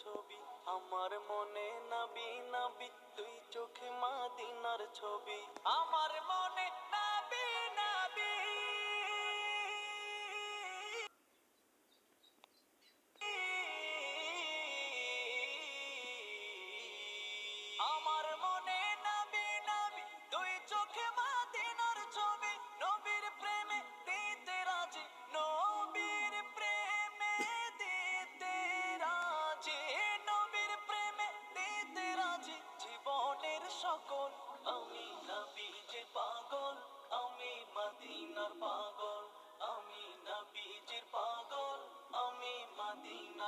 ছবি আমার মনে নাবি নাবি তুই চোখে মাদিনার ছবি। আমার মনে